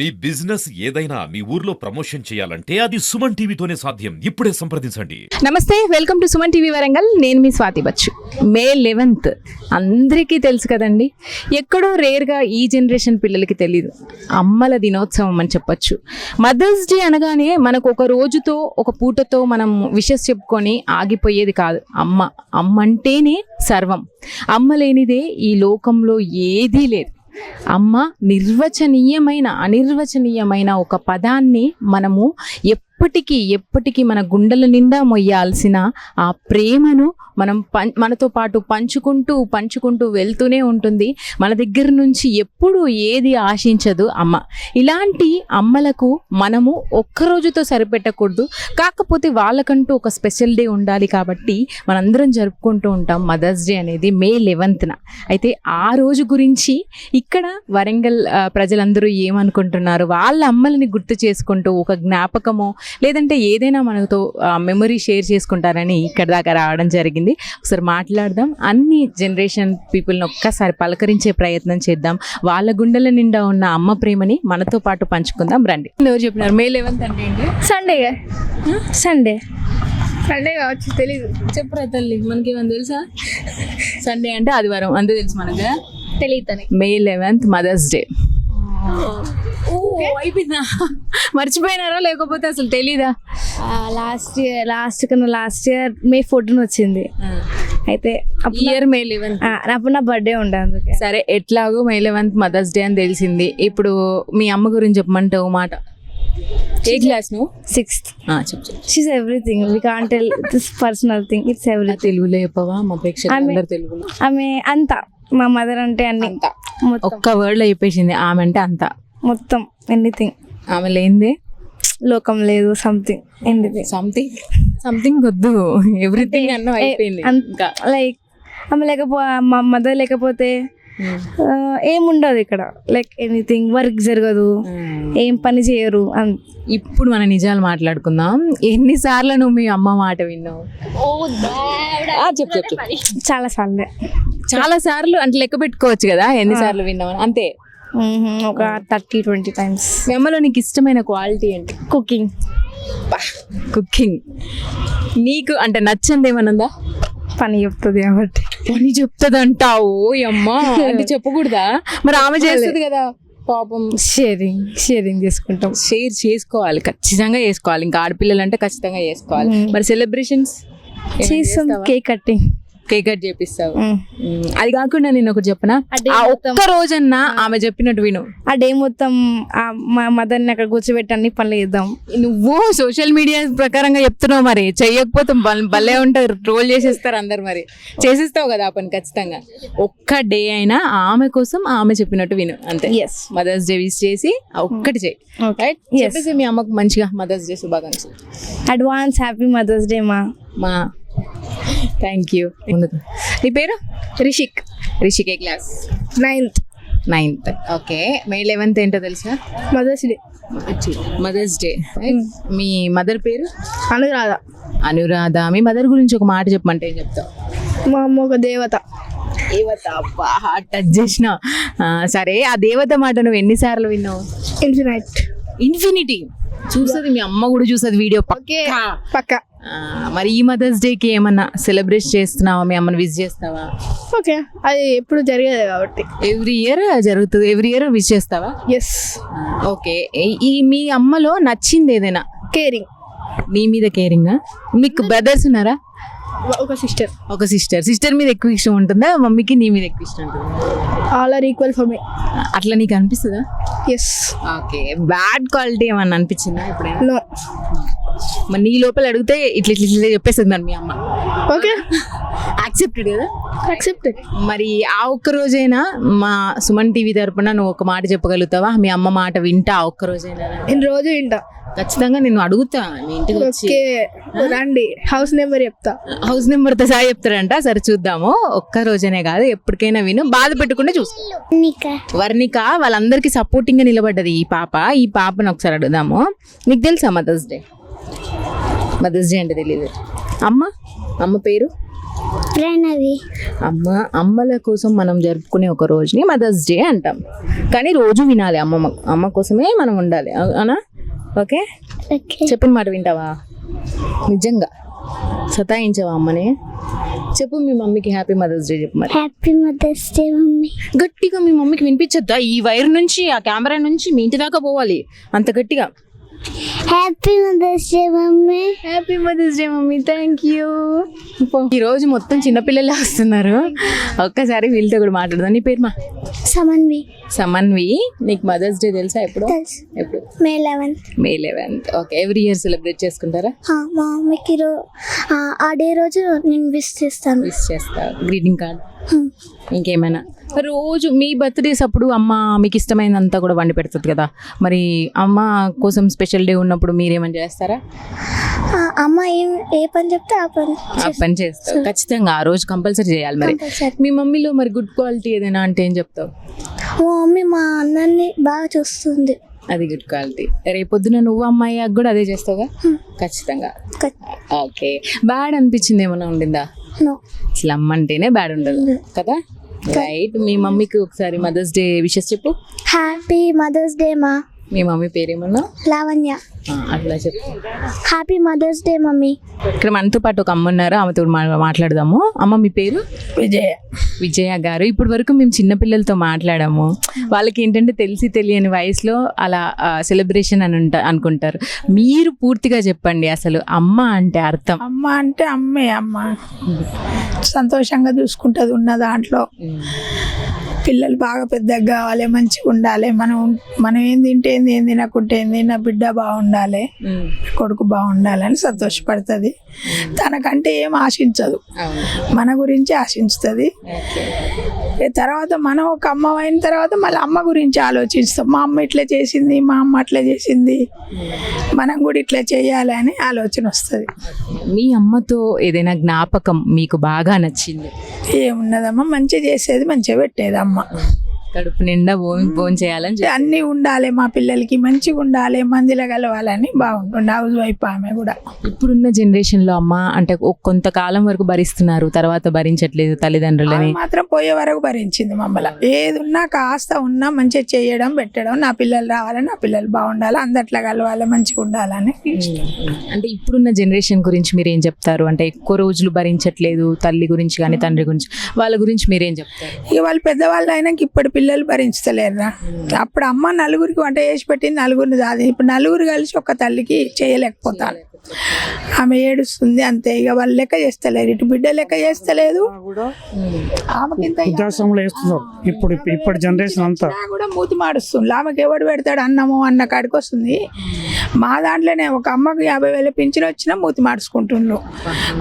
మీ business ఏదైనా మీ ఊర్లో promotion చేయాలంటే అది సుమన్ టీవీతోనే సాధ్యం. ఇప్పుడే సంప్రదించండి. నమస్తే welcome to Suman TV Warangal. నేను మీ స్వాతి బచ్చు. May eleventh. అందరికీ తెలుసు కదండి. ఎక్కడో రేర్గా ఈ జనరేషన్ పిల్లలకి తెలియదు అమ్మల దినోత్సవం అని చెప్పొచ్చు. మదర్స్ డే అనగానే మనకు ఒక రోజుతో ఒక పూటతో మనం విషెస్ చెప్పుకొని ఆగిపోయేది కాదు. అమ్మ. అమ్మ అంటేనే సర్వం. అమ్మ లేనిదే ఈ లోకంలో ఏదీ లేదు. అమ్మ నిర్వచనీయమైన అనిర్వచనీయమైన ఒక పదాన్ని మనము ఎప్పటికీ ఎప్పటికీ మన గుండెల నిండా మొయ్యాల్సిన ఆ ప్రేమను మనం పం మనతో పాటు పంచుకుంటూ పంచుకుంటూ వెళ్తూనే ఉంటుంది. మన దగ్గర నుంచి ఎప్పుడు ఏది ఆశించదు అమ్మ. ఇలాంటి అమ్మలకు మనము ఒక్క రోజుతో సరిపెట్టకూడదు. కాకపోతే వాళ్ళకంటూ ఒక స్పెషల్ డే ఉండాలి కాబట్టి మనందరం జరుపుకుంటూ ఉంటాం మదర్స్ డే అనేది మే లెవెన్త్న. అయితే ఆ రోజు గురించి ఇక్కడ వరంగల్ ప్రజలందరూ ఏమనుకుంటున్నారు? వాళ్ళ అమ్మలని గుర్తు చేసుకుంటూ ఒక జ్ఞాపకమో లేదంటే ఏదైనా మనతో మెమరీ షేర్ చేసుకుంటారని ఇక్కడ దాకా రావడం జరిగింది. ఒకసారి మాట్లాడదాం. అన్ని జనరేషన్ పీపుల్ని ఒక్కసారి పలకరించే ప్రయత్నం చేద్దాం. వాళ్ళ గుండెల నిండా ఉన్న అమ్మ ప్రేమని మనతో పాటు పంచుకుందాం. రండి. ఎవరు చెప్పినారు? మే లెవెన్త్ అంటే ఏంటి? సండే సండే సండే కావచ్చు తెలీదు. చెప్పరా తల్లి మనకి ఏమైనా తెలుసా? సండే అంటే ఆదివారం అంతే తెలుసు మనకు తెలియదు మే లెవెన్త్ మదర్స్ డే అయిపోయిందా? మర్చిపోయినారా? లేకపోతే అసలు తెలీదా? లాస్ట్ ఇయర్ లాస్ట్ కన్నా లాస్ట్ ఇయర్ మే ఫోర్టీన్ వచ్చింది. అయితే ఇయర్ మే లెవెన్త్ అప్పుడు నా బర్త్డే ఉండే అందుకే. సరే ఎట్లాగో మే లెవెన్త్ మదర్స్ డే అని తెలిసింది. ఇప్పుడు మీ అమ్మ గురించి చెప్పమంటే ఓ మాట? ఏ క్లాస్ నువ్వు? Sixth. She's everything we can't tell this personal thing it's నా ఎవ్రీథింగ్ తెలుగులో చెప్పవా? మా ప్రేక్షకులు ఆమె- అందరు తెలుగులో. ఆమె అంత. మా మదర్ అంటే అన్ని. మొత్తం. ఒక్క వర్డ్లో చెప్పేసింది ఆమె అంటే అంత. మొత్తం ఎనీథింగ్ ఆమె లేనిదే? లోకం లేదు సంథింగ్ ఎనీథింగ్ సంథింగ్ సంథింగ్ వద్దు. ఎవ్రీథింగ్ అన్న అయిపోయింది. ఇంకా. లైక్ ఆమె లేకపో మా మదర్ లేకపోతే ఆ, ఏముండదు ఇక్కడ. లైక్ ఎనీథింగ్ వర్క్ జరగదు. ఏం పని చేయరు. అన్- ఇప్పుడు మన నిజాలు మాట్లాడుకుందాం. ఎన్నిసార్లు నువ్వు మీ అమ్మ మాట విన్నావు? చెప్పు. చాలా సార్లే. చాలా సార్లు అంటే లెక్క పెట్టుకోవచ్చు కదా ఎన్నిసార్లు విన్నావు. అంతే. ఒక థర్టీ ట్వంటీ టైమ్స్. మీ అమ్మలో నీకు ఇష్టమైన క్వాలిటీ ఏంటి? కుకింగ్. కుకింగ్. నీకు అంటే నచ్చంది ఏమనుందా పని చెప్తుంది కాబట్టి. పని చెప్తుంది అంటావు అమ్మ అంటే చెప్పకూడదా? మరి ఆమె చేస్తుంది కదా పాపం. షేరింగ్ షేరింగ్ చేసుకుంటాం. షేర్ చేసుకోవాలి ఖచ్చితంగా చేసుకోవాలి. ఇంకా ఆడపిల్లలు అంటే ఖచ్చితంగా చేసుకోవాలి. మరి సెలబ్రేషన్స్? చేస్తాం కేక్ కటింగ్. కేక్ కట్ చేపిస్తావు. అది కాకుండా నేను ఒకటి చెప్పనా? ఆ ఒక్క రోజన్నా ఆమె చెప్పినట్టు విను. ఆ డే మొత్తం ఆ మా మదర్ని అక్కడ కూర్చోబెట్టి అన్ని పనులు చేద్దాం. నువ్వు సోషల్ మీడియా ప్రకారంగా చెప్తున్నావు మరి. చెయ్యకపోతే భలే ఉంటారు. ట్రోల్ చేసేస్తారు అందరు మరి. చేసేస్తావు కదా ఆ పని ఖచ్చితంగా. ఒక్క డే అయినా ఆమె కోసం ఆమె చెప్పినట్టు విను. అంతే. ఎస్ మదర్స్ డే విష్ చేసి ఒక్కటి చేయి. రైట్. చెప్పేసి మీ అమ్మకు మంచిగా మదర్స్ డే శుభాకాంక్షలు. అడ్వాన్స్ హ్యాపీ మదర్స్ డే మా మా థ్యాంక్ యూ నీ పేరు? Rishik. రిషికే class? Ninth ninth okay. May eleventh ఏంటో తెలుసా? మదర్స్ డే మదర్స్ డే మీ మదర్ పేరు? అనురాధ అనురాధ మీ మదర్ గురించి ఒక మాట చెప్పమంటే ఏం చెప్తావు? మా అమ్మ ఒక దేవత. దేవత అబ్బా టచ్ చేసిన. సరే ఆ దేవత మాట నువ్వు ఎన్నిసార్లు విన్నావు? ఇన్ఫినైట్ ఇన్ఫినిటీ చూస్తుంది మీ అమ్మ కూడా చూస్తుంది వీడియో పక్కా. పక్క. మరి ఈ మదర్స్ డేకి ఏమన్నా సెలబ్రేట్ చేస్తున్నావా? మీ అమ్మని విజ్ చేస్తావా? ఓకే అది ఎప్పుడు జరిగేది కాబట్టి. ఎవ్రీ ఇయర్ జరుగుతుంది ఎవ్రీ ఇయర్ విజ్ చేస్తావా? Yes okay. ఈ మీ అమ్మలో నచ్చింది ఏదైనా? కేరింగ్ నీ మీద కేరింగ్ మీకు బ్రదర్స్ ఉన్నారా? ఒక సిస్టర్ ఒక సిస్టర్ సిస్టర్ మీద ఎక్కువ ఇష్టం ఉంటుందా? మమ్మీకి నీ మీద ఎక్కువ ఇష్టం ఉంటుందా? All are equal for me అట్లా నీకు అనిపిస్తుందా? ఎస్ ఓకే బ్యాడ్ క్వాలిటీ ఏమన్నా అనిపించిందా ఎప్పుడైనా? నో మరి నీ లోపల అడిగితే ఇట్లా ఇట్లా ఇట్లా చెప్పేస్తుంది మరి మీ అమ్మ. ఓకే. యాక్సెప్టెడ్ కదా? యాక్సెప్టెడ్ మరి ఆ ఒక్క రోజైనా మా సుమన్ టీవీ తరపున నువ్వు ఒక మాట చెప్పగలుగుతావా? మీ అమ్మ మాట వింటా ఆ ఒక్క రోజైనా? నేను రోజు వింటా. ఖచ్చితంగా నేను అడుగుతా మీ ఇంటికి వచ్చి. ఓకే. రండి. హౌస్ నెంబర్ చెప్తా. హౌస్ నెంబర్తో సహా చెప్తారంట. సరే చూద్దాము. ఒక్క రోజనే కాదు ఎప్పటికైనా విను. బాధ పెట్టుకుంటే చూసుకో. వర్ణిక. వాళ్ళందరికీ సపోర్టింగ్గా నిలబడ్డది ఈ పాప. ఈ పాపను ఒకసారి అడుగుదాము. నీకు తెలుసా మదర్స్ డే మదర్స్ డే అంటే తెలియదు అమ్మ? అమ్మ పేరు? ప్రణవి. అమ్మ అమ్మల కోసం మనం జరుపుకునే ఒక రోజుని మదర్స్ డే అంటాం. కానీ రోజు వినాలి అమ్మమ్మ అమ్మ కోసమే మనం ఉండాలి. అనా? ఓకే? ఓకే. చెప్పిన మాట వింటావా? నిజంగా. సతాయించవా అమ్మని? చెప్పు మీ మమ్మీకి హ్యాపీ మదర్స్ డే చెప్పు మరి. Happy Mother's Day mummy. గట్టిగా మీ మమ్మీకి వినిపించొద్దా? ఈ వైర్ నుంచి ఆ కెమెరా నుంచి మీ ఇంటి దాకా పోవాలి. అంత గట్టిగా. Happy Mother's Day mummy. Happy Mother's Day mummy. Thank you ఈ రోజు మొత్తం చిన్నపిల్లలే వస్తున్నారు. ఒక్కసారి వీళ్ళతో కూడా మాట్లాడదాం. నీ పేరు మా? సమన్వి సమన్వి నీకు మదర్స్ డే తెలుసా ఎప్పుడు? ఎప్పుడు? May eleventh May eleventh okay every year celebrate చేసుకుంటారా? మా మమ్మీకి రో ఆ, డే రోజు నేను విష్ చేస్తాను. విష్ చేస్తా. Greeting card. ఇంకేమైనా? రోజు మీ బర్త్డేస్ అప్పుడు అమ్మ మీకు ఇష్టమైనంతా కూడా వండి పెడుతుంది కదా? మరి అమ్మ కోసం స్పెషల్ డే ఉన్నప్పుడు మీరేమైనా చేస్తారా? అమ్మ ఏం ఏ పని చెప్తే ఆ పని ఆ పని చేస్తావు ఖచ్చితంగా ఆ రోజు కంపల్సరీ చేయాలి మరి. మీ మమ్మీలో మరి గుడ్ క్వాలిటీ ఏదైనా అంటే ఏం చెప్తావు? మా మమ్మీ మా అన్నన్ని బాగా చూస్తుంది. అది గుడ్ క్వాలిటీ. రేపొద్దున నువ్వు అమ్మాయి కూడా అదే చేస్తావుగా? ఖచ్చితంగా. ఓకే. బ్యాడ్ అనిపించింది ఏమైనా ఉండిందా? అసలు అమ్మ అంటేనే బ్యాడ్ ఉండదు కదా? రైట్ మీ మమ్మీకి ఒకసారి మదర్స్ డే విషెస్ చెప్పు. హ్యాపీ మదర్స్ డే మా మీ మమ్మీ పేరేమన్నా? లావణ్య. అట్లా చెప్పు. Happy Mother's Day mummy. ఇక్కడ మనతో పాటు ఒక అమ్మ ఉన్నారు? ఆమెతో మా- మాట్లాడదాము. అమ్మ మీ పేరు? విజయ. విజయ గారు. ఇప్పటి వరకు మేము చిన్నపిల్లలతో మాట్లాడాము. వాళ్ళకి ఏంటంటే తెలిసి తెలియని వయసులో అలా సెలబ్రేషన్ అని ఉంటా అనుకుంటారు. మీరు పూర్తిగా చెప్పండి అసలు అమ్మ అంటే అర్థం. అమ్మ అంటే అమ్మే అమ్మ. సంతోషంగా చూసుకుంటుంది ఉన్న దాంట్లో. పిల్లలు బాగా పెద్దగా కావాలి మంచిగా ఉండాలి. మనం మనం ఏం తింటే ఏంది ఏం తినకుంటే ఏంది నా బిడ్డ బాగుండాలి కొడుకు బాగుండాలని సంతోషపడుతుంది. తనకంటే ఏం ఆశించదు. మన గురించి ఆశించుతుంది. తర్వాత మనం ఒక అమ్మ అయిన తర్వాత మళ్ళీ అమ్మ గురించి ఆలోచిస్తాం. మా అమ్మ ఇట్లా చేసింది మా అమ్మ అట్లా చేసింది. మనం కూడా ఇట్లా చేయాలి అని ఆలోచన వస్తుంది. మీ అమ్మతో ఏదైనా జ్ఞాపకం మీకు బాగా నచ్చింది? ఏమున్నదమ్మా? మంచిగా చేసేది మంచిగా పెట్టేది అమ్మ కడుపు నిండా భోం భోం చేయాలని. అన్నీ ఉండాలి మా పిల్లలకి మంచిగా ఉండాలి మందిలో కలవాలని బాగుంటుండే హౌస్ వైఫ్ ఆమె కూడా. ఇప్పుడున్న జనరేషన్లో అమ్మ అంటే కొంతకాలం వరకు భరిస్తున్నారు తర్వాత భరించట్లేదు తల్లిదండ్రులని. మాత్రం పోయే వరకు భరించింది మమ్మల్ని. ఏది ఉన్నా కాస్త ఉన్నా మంచిగా చేయడం పెట్టడం నా పిల్లలు రావాలి నా పిల్లలు బాగుండాలి అందట్లో కలవాలి మంచిగా ఉండాలని అంటే ఇప్పుడున్న జనరేషన్ గురించి మీరు ఏం చెప్తారు? అంటే ఎక్కువ రోజులు భరించట్లేదు తల్లి గురించి కానీ తండ్రి గురించి. వాళ్ళ గురించి మీరేం చెప్తారు? ఇక వాళ్ళు పెద్దవాళ్ళు అయినాక ఇప్పుడు పిల్లలు భరించలేరురా. అప్పుడు అమ్మ నలుగురికి వంట చేసి పెట్టింది నలుగురిని కాదు ఇప్పుడు నలుగురు కలిసి ఒక తల్లికి చేయలేకపోతాను ఆమె ఏడుస్తుంది అంతే. ఇక వాళ్ళు లెక్క చేస్తలేరు. ఇటు బిడ్డ లెక్క చేస్తలేదు. ఇప్పుడు ఇప్పటి జనరేషన్ అంతా. కూడా మూతి మాడుస్తుంది. ఆమెకి ఎవడు పెడతాడు? అన్నము అన్న కాడికి వస్తుంది. మా దాంట్లోనే ఒక అమ్మకు యాభై వేల పింఛన్ వచ్చినా మూతి మాడుచుకుంటుండ్రు.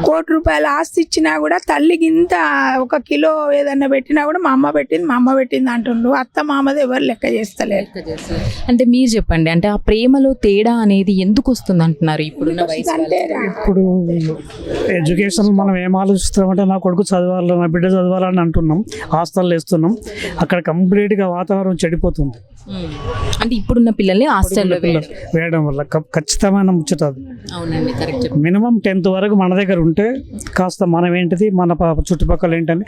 కోటి రూపాయల ఆస్తి ఇచ్చినా కూడా తల్లికి ఇంత ఒక కిలో ఏదన్నా పెట్టినా కూడా మా అమ్మ పెట్టింది మా అమ్మ పెట్టింది అంటుండ్రు అత్త మామది ఎవరు లెక్క చేస్తలేరు అంటే మీరు చెప్పండి అంటే ఆ ప్రేమలో తేడా అనేది ఎందుకు వస్తుంది అంటున్నారు అంటే ఇప్పుడు ఎడ్యుకేషన్ మనం ఏం ఆలోచిస్తున్నామంటే నా కొడుకు చదవాలి నా బిడ్డ చదవాలని అంటున్నాం హాస్టల్లో వేస్తున్నాం. అక్కడ కంప్లీట్గా వాతావరణం చెడిపోతుంది. అంటే ఇప్పుడున్న పిల్లల్ని హాస్టల్లో వేయడం. వల్ల ఖచ్చితమైన ముచ్చట అది. అవునండి కరెక్ట్ మినిమం టెన్త్ వరకు మన దగ్గర ఉంటే కాస్త మనం ఏంటిది మన చుట్టుపక్కల ఏంటని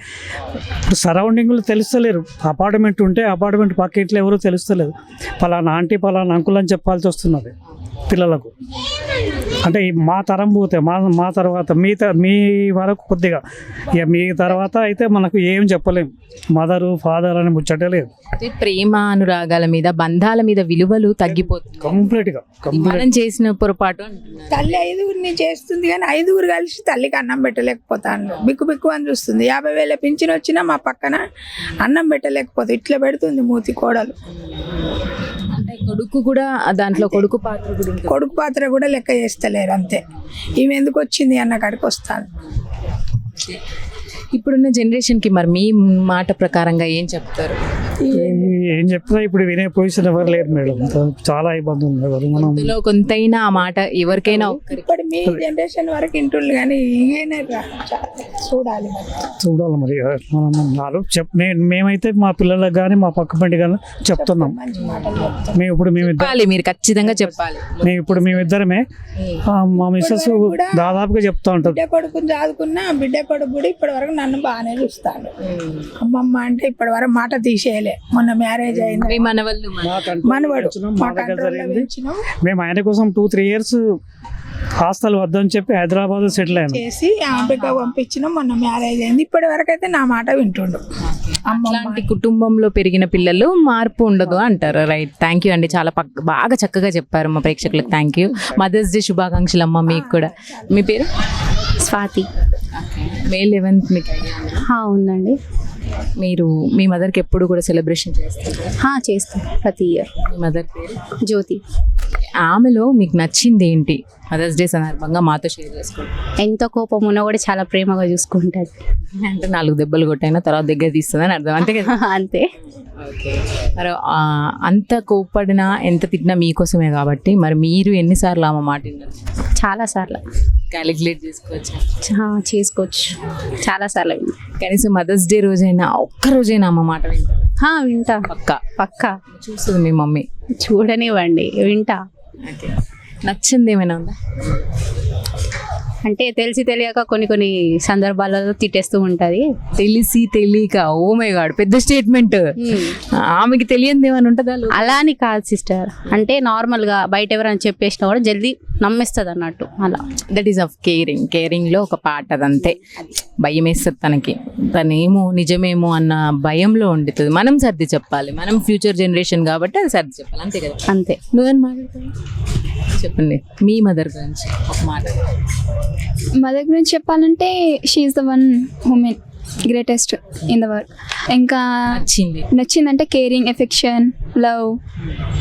ఇప్పుడు సరౌండింగ్లు తెలుస్తలేరు. అపార్ట్మెంట్ ఉంటే అపార్ట్మెంట్ పక్క ఇంట్లో ఎవరో తెలుస్తలేదు. పలానా ఆంటీ పలానా అంకుల్ అని చెప్పాల్సి వస్తున్నది పిల్లలకు. అంటే మా తరం పోతే మా మా తర్వాత మీ త మీ వరకు కొద్దిగా. ఇక మీ తర్వాత అయితే మనకు ఏం చెప్పలేం. మదరు ఫాదర్ అని ముచ్చటే లేదు. అంటే ప్రేమ అనురాగాల మీద బంధాల మీద విలువలు తగ్గిపోతుంది కంప్లీట్గా కంప్లీట్. మనం చేసిన పొరపాటు తల్లి ఐదుగురిని చేస్తుంది కానీ ఐదుగురు కలిసి తల్లికి అన్నం పెట్టలేకపోతాను. బిక్కు బిక్కు అని చూస్తుంది. యాభై వేల పింఛన్ వచ్చినా మా పక్కన అన్నం పెట్టలేకపోతే ఇట్లా పెడుతుంది మూతి కోడలు. అంటే కొడుకు కూడా దాంట్లో కొడుకు పాత్ర కూడా కొడుకు పాత్ర కూడా లెక్క చేస్తలేరు అంతే. ఈమె ఎందుకు వచ్చింది అన్న కాడికి వస్తాను. ఇప్పుడున్న జనరేషన్కి మరి మీ మాట ప్రకారంగా ఏం చెప్తారు? ఏం చెప్తున్నా ఇప్పుడు వినే పొజిషన్ ఎవరు లేరు మేడం. చాలా ఇబ్బంది ఉంది ఎవరు మనం ఇందులో కొంతైనా ఆ మాట ఎవరికైనా ఇప్పుడు మీ జనరేషన్ వరకు ఇంటుండ్రు కానీ చూడాలి మరి. చూడాలి మరి. మనం చెప్ నేను మేమైతే మా పిల్లలకు కానీ మా పక్క పండి కానీ చెప్తున్నాం. మేము ఇప్పుడు మేమిద్దరం మీరు ఖచ్చితంగా చెప్పాలి. మేము ఇప్పుడు మేమిద్దరమే మా మిస్సెస్ దాదాపుగా చెప్తా ఉంటుంది. బిడ్డ కొడుకుని చదువుకున్నా బిడ్డ కొడుకు కూడా ఇప్పటి వరకు నన్ను బాగానే చూస్తాడు. అమ్మమ్మ అంటే ఇప్పటి వరకు మాట తీసేయలే. మొన్న మ్యారేజ్ అయింది మనవళ్ళు మనవడు. మేము ఆయన కోసం టూ త్రీ ఇయర్స్ హాస్టల్ వద్దని చెప్పి హైదరాబాద్ సెటిల్ అయినాం. చేసి అమెరికా పంపించినాం మొన్న మ్యారేజ్ అయింది. ఇప్పటి వరకు అయితే నా మాట వింటుండు. అలాంటి కుటుంబంలో పెరిగిన పిల్లలు మార్పు ఉండదు అంటారు రైట్ థ్యాంక్ యూ అండి. చాలా పక్క బాగా చక్కగా చెప్పారు మా ప్రేక్షకులకు. థ్యాంక్ యూ మదర్స్ డే శుభాకాంక్షలు అమ్మ మీకు కూడా. మీ పేరు? స్వాతి. మే లెవెన్త్ మీకు? హా, ఉందండి. మీరు మీ మదర్కి ఎప్పుడు కూడా సెలబ్రేషన్ చేస్తారు? హా, చేస్తాం. ప్రతి ఇయర్. మీ మదర్ పేరు? జ్యోతి. ఆమెలో మీకు నచ్చింది ఏంటి? మదర్స్ డే సందర్భంగా మాతో షేర్ చేసుకోండి. ఎంత కోపం ఉన్నా కూడా చాలా ప్రేమగా చూసుకుంటుంది. అంటే నాలుగు దెబ్బలు కొట్టైనా తర్వాత దగ్గర తీస్తుందని అర్థం. అంతే కదా? అంతే. ఓకే. మరి అంత కోప్పడినా ఎంత తిట్టినా మీకోసమే కాబట్టి మరి మీరు ఎన్నిసార్లు ఆమె మాట చాలా సార్లు. క్యాలిక్యులేట్ చేసుకోవచ్చు? చేసుకోవచ్చు. చాలా సార్లు విన్నా. కనీసం మదర్స్ డే రోజైనా ఒక్క రోజైనా అమ్మ మాట వింటారు హా, వింటా. పక్క. పక్కా. చూస్తుంది మీ మమ్మీ. చూడనివ్వండి వింటా. నచ్చింది ఏమైనా ఉందా? అంటే తెలిసి తెలియక కొన్ని కొన్ని సందర్భాలలో తిట్టేస్తూ ఉంటుంది. తెలిసి తెలియక ఓ మై గాడ్ పెద్ద స్టేట్మెంట్ ఆమెకి తెలియంది ఏమైనా ఉంటుందా అలా అని కాదు సిస్టర్ అంటే నార్మల్గా బయట ఎవరైనా చెప్పేసినా కూడా జల్దీ నమ్మేస్తుంది అన్నట్టు అలా. దట్ ఈస్ ఆఫ్ కేరింగ్ కేరింగ్లో ఒక పార్ట్ అదంతే భయం వేస్తుంది తనకి. తనేమో నిజమేమో అన్న భయంలో ఉండుతుంది. మనం సర్ది చెప్పాలి. మనం ఫ్యూచర్ జనరేషన్ కాబట్టి అది సర్ది చెప్పాలి. అంతే కదా? అంతే. నువ్వేం మాట్లాడతావు? చెప్పండి. మీ మదర్ గురించి ఒక మాట. మదర్ గురించి చెప్పాలంటే she the one women greatest in the world ఇంకా నచ్చింది. నచ్చిందంటే కేరింగ్ ఎఫెక్షన్ లవ్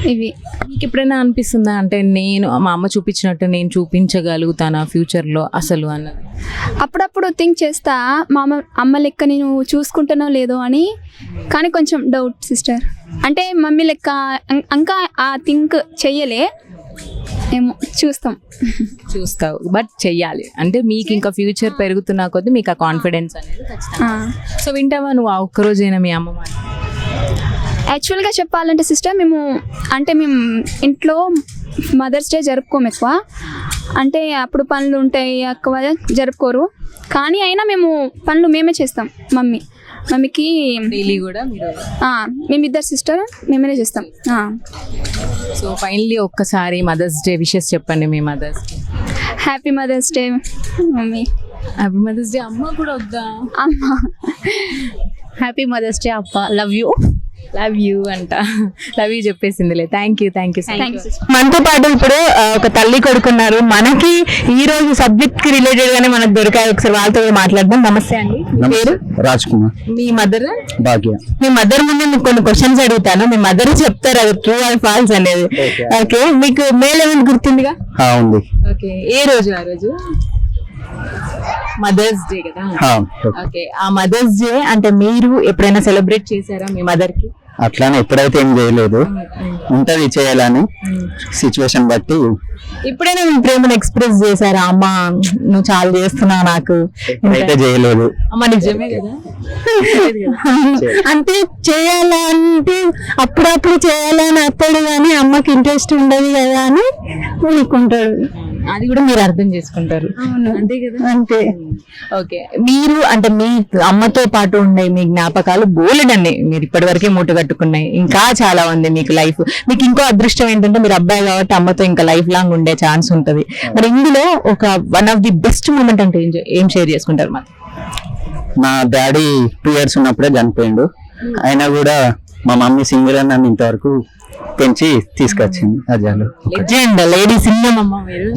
ఇవి. మీకు ఎప్పుడైనా అనిపిస్తుందా? అంటే నేను మా అమ్మ చూపించినట్టు నేను చూపించగలుగుతానా ఫ్యూచర్లో అసలు అన్నది అప్పుడప్పుడు థింక్ చేస్తా మా అమ్మ అమ్మ లెక్క నేను చూసుకుంటానో లేదో అని కానీ కొంచెం డౌట్ సిస్టర్ అంటే మమ్మీ లెక్క ఇంకా ఆ థింక్ చెయ్యలే ఏమో చూస్తాం. చూస్తావు. బట్ చెయ్యాలి. అంటే మీకు ఇంకా ఫ్యూచర్ పెరుగుతున్న కొద్దీ మీకు ఆ కాన్ఫిడెన్స్ అనేది ఖచ్చితంగా. సో వింటావా నువ్వు ఆ ఒక్కరోజైనా మీ అమ్మ మాట? యాక్చువల్గా చెప్పాలంటే సిస్టర్ మేము అంటే మేము ఇంట్లో మదర్స్ డే జరుపుకోము ఎక్కువ. అంటే అప్పుడు పనులు ఉంటాయి ఎక్కువ జరుపుకోరు. కానీ అయినా మేము పనులు మేమే చేస్తాం మమ్మీ. మమ్మీకి డైలీ కూడా మీరు మేమిద్దరు సిస్టర్ మేమే చేస్తాం. సో ఫైనల్లీ ఒక్కసారి మదర్స్ డే విషెస్ చెప్పండి మీ mothers happy Mother's Day mummy. Happy Mother's Day అమ్మ కూడా వద్దా? అమ్మ. హ్యాపీ మదర్స్ డే అప్ప. లవ్ యూ లవ్ యూ అంట. Love you చెప్పేసిందిలే. Thank you thank you thank you sister మనతో పాటు ఇప్పుడు ఒక తల్లి కొడుకున్నారు. మనకి ఈ రోజు సబ్జెక్ట్కి రిలేటెడ్ గానే మనకు దొరికాయి. ఒకసారి వాళ్ళతో కూడా మాట్లాడదాం. నమస్తే అండి. మీ పేరు? రాజ్ కుమార్ మీ మదర్ భాగ్య. మీ మదర్ ముందు మీకు కొన్ని క్వశ్చన్స్ అడుగుతాను. మీ మదర్ చెప్తారు అది ట్రూ ఆర్ ఫాల్స్ అనేది. Okay. ఓకే మీకు మేల్ ఏమైనా గుర్తుందిగా? ఉంది. ఓకే ఏ రోజు ఆ రోజు? మదర్స్ డే కదా? ఆ, ఓకే. ఆ మదర్స్ డే అంటే మీరు ఎప్పుడైనా సెలబ్రేట్ చేశారా మీ మదర్కి అట్లానే ఎప్పుడైతే ఏం చేయలేదు. ఉంటది చేయాలని సిచ్యువేషన్ బట్టి. ఎప్పుడైనా మీ ప్రేమను ఎక్స్ప్రెస్ చేశారా? అమ్మ నువ్వు చాలా చేస్తున్నావు నాకు. అయితే చేయలేదు. అమ్మ నిజమే కదా? అంటే చేయాలంటే అప్పుడప్పుడు చేయాలని అత్తడు కానీ అమ్మకి ఇంట్రెస్ట్ ఉండదు కదా అని ఊరుకుంటాడు అది కూడా మీరు అర్థం చేసుకుంటారు. అంతే కదా. అంతే. ఓకే. మీరు అంటే మీ అమ్మతో పాటు ఉండే మీ జ్ఞాపకాలు బోలెడండి. మీరు ఇప్పటి వరకే మూట కట్టుకున్నాయి. ఇంకా చాలా ఉంది మీకు లైఫ్. మీకు ఇంకో అదృష్టం ఏంటంటే మీరు అబ్బాయి కాబట్టి అమ్మతో ఇంకా లైఫ్ లాంగ్ ఉండే ఛాన్స్ ఉంటది. మరి ఇందులో ఒక one of the best moment అంటే ఏం షేర్ చేసుకుంటారు మాకు మా డాడీ టూ ఇయర్స్ ఉన్నప్పుడే చనిపోయిండు. అయినా కూడా మా మమ్మీ సింగిల్ అని నన్ను ఇంతవరకు పెంచి తీసుకొచ్చింది అజాలు. లెజెండ్ లేడీ సింగం అమ్మ మీరు.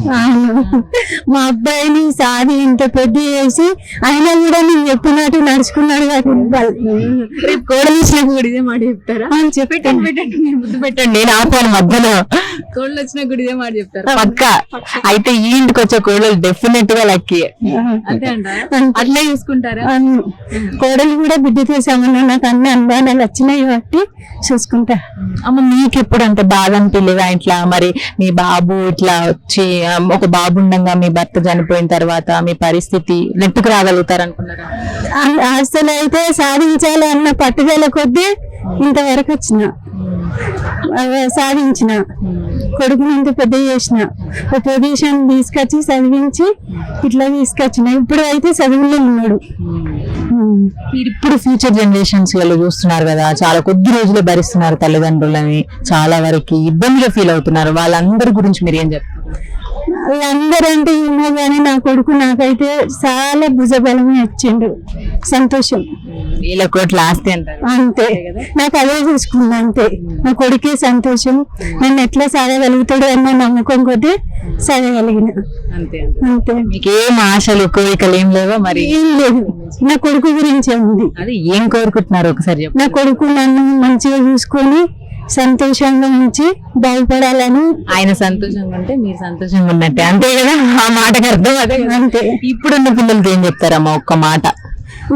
మా అబ్బాయిని సాది ఇంత పెద్ద చేసి అయినా కూడా నేను చెప్పినట్టు నడుచుకున్నాడు రేపు కోడలు వచ్చినప్పుడు కూడా ఇదే మాట చెప్తారా? చెప్పండి. పెట్టండి ముద్దు పెట్టండి. నేను ఆపాను మధ్యలో. కోడలు వచ్చినప్పుడు కూడా ఇదే మాట చెప్తారా? పక్క. అయితే ఈ ఇంటికి వచ్చే కోడలు డెఫినెట్గా లక్కీ. అంతే అంట అట్లే చూసుకుంటారా? కోడలు కూడా బిడ్డ చేసామన్నా నాకు అన్ని అనుభవాలు వచ్చినాయి కాబట్టి చూసుకుంటా. అమ్మ మీకు ఎప్పుడు అంత బాధ అనిపించలేదా ఇట్లా? మరి మీ బాబు ఇట్లా వచ్చి ఒక బాబు ఉండగా మీ భర్త చనిపోయిన తర్వాత మీ పరిస్థితి నెట్టుకు రాగలుగుతారు అనుకున్నారా అసలు అయితే సాధించాలి అన్న పట్టుదల కొద్దీ ఇంతవరకు వచ్చిన. సాధించిన. కొడుకుని ఇంత పెద్ద చేసిన. ఒక పొజిషన్ తీసుకొచ్చి చదివించి ఇట్లా తీసుకొచ్చిన. ఇప్పుడు అయితే చదువులో ఉన్నాడు ఇప్పుడు ఫ్యూచర్ జనరేషన్స్ వాళ్ళు చూస్తున్నారు కదా చాలా కొద్ది రోజులే భరిస్తున్నారు తల్లిదండ్రులని. చాలా వరకు ఇబ్బందిగా ఫీల్ అవుతున్నారు. వాళ్ళందరి గురించి మీరు ఏం చెప్తారు? అందరంటే ఏమో కానీ నా కొడుకు నాకైతే చాలా భుజబలమే వచ్చిండు సంతోషం. వేల కోట్ల ఆస్తి అంతే. నాకు అదే చూసుకుంది అంతే. నా కొడుకే సంతోషం. నన్ను ఎట్లా సాగగలుగుతాడు అన్న నమ్మకం కొద్దీ సాగగలిగిన. అంతే అంతే. మీకు ఏం ఆశలు కోరికలు ఏం లేవా మరి? ఏం లేదు. నా కొడుకు గురించే ఉంది. అది ఏం కోరుకుంటున్నారు ఒకసారి చెప్పు నా కొడుకు నన్ను మంచిగా చూసుకొని సంతోషంగా ఉంచి బాగుపడాలని. ఆయన సంతోషంగా ఉంటే మీరు సంతోషంగా ఉన్నట్టే. అంతే కదా? ఆ మాటకి అర్థం అదే కదా. అంతే. ఇప్పుడున్న పిల్లలకి ఏం చెప్తారమ్మా ఒక్క మాట?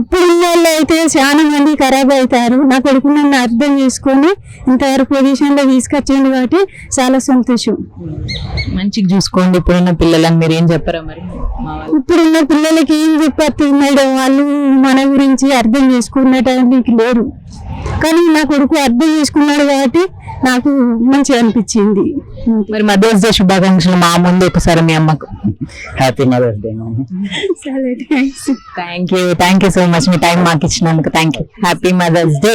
ఇప్పుడున్న వాళ్ళు అయితే చాలా మంది ఖరాబ్ అవుతారు. నా కొడుకు నన్ను అర్థం చేసుకొని ఇంతవరకు పొజిషన్లో తీసుకొచ్చింది కాబట్టి చాలా సంతోషం. మంచిగా చూసుకోండి. ఇప్పుడున్న పిల్లలని మీరు ఏం చెప్పారా మరి. ఇప్పుడున్న పిల్లలకి ఏం చెప్పేస్తున్నాడు వాళ్ళు మన గురించి అర్థం చేసుకునేటానికి లేరు. కానీ నా కొడుకు అర్థం చేసుకున్నాడు కాబట్టి నాకు మంచిగా అనిపించింది. మరి మదర్స్ డే శుభాకాంక్షలు మా ముందు ఒకసారి మీ అమ్మకు. Happy Mother's Day thank you thank you so much me time మాకు ఇచ్చినందుకు thank you happy Mother's Day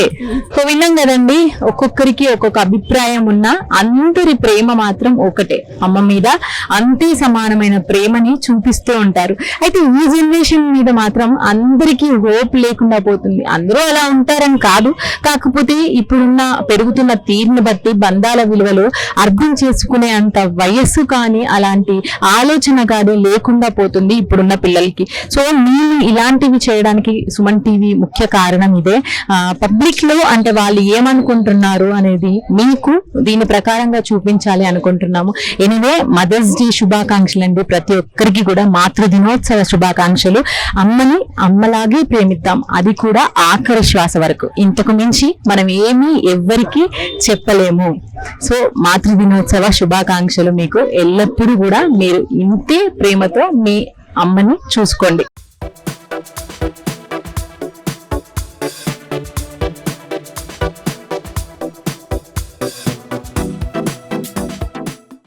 so విన్నాం కదండి ఒక్కొక్కరికి ఒక్కొక్క అభిప్రాయం ఉన్న అందరి ప్రేమ మాత్రం ఒకటే. అమ్మ మీద అంతే సమానమైన ప్రేమని చూపిస్తూ ఉంటారు. అయితే ఈ జనరేషన్ మీద మాత్రం అందరికీ హోప్ లేకుండా పోతుంది. అందరూ అలా ఉంటారని కాదు. కాకపోతే ఇప్పుడున్న పెరుగుతున్న తీరుని బట్టి బంధాల విలువలు అర్థం చేసుకునే అంత వయస్సు కానీ అలాంటి ఆలోచన కానీ లేకుండా పోతుంది ఇప్పుడున్న పిల్లలకి. సో నేను ఇలాంటివి చేయడానికి సుమన్ టీవీ ముఖ్య కారణం ఇదే. పబ్లిక్లో అంటే వాళ్ళు ఏమనుకుంటున్నారు అనేది మీకు దీని ప్రకారంగా చూపించాలి అనుకుంటున్నాము. ఎనివే మదర్స్ డే శుభాకాంక్షలు అండి ప్రతి ఒక్కరికి కూడా. మాతృ దినోత్సవ శుభాకాంక్షలు. అమ్మని అమ్మలాగే ప్రేమిద్దాం. అది కూడా ఆఖరి శ్వాస వరకు. ఇంతకు మించి మనం ఏమీ ఎవ్వరికీ చెప్పలేము. సో మాతృ దినోత్సవ శుభాకాంక్షలు మీకు ఎల్లప్పుడూ కూడా మీరు ఇంతే ప్రేమతో మీ అమ్మని చూసుకోండి.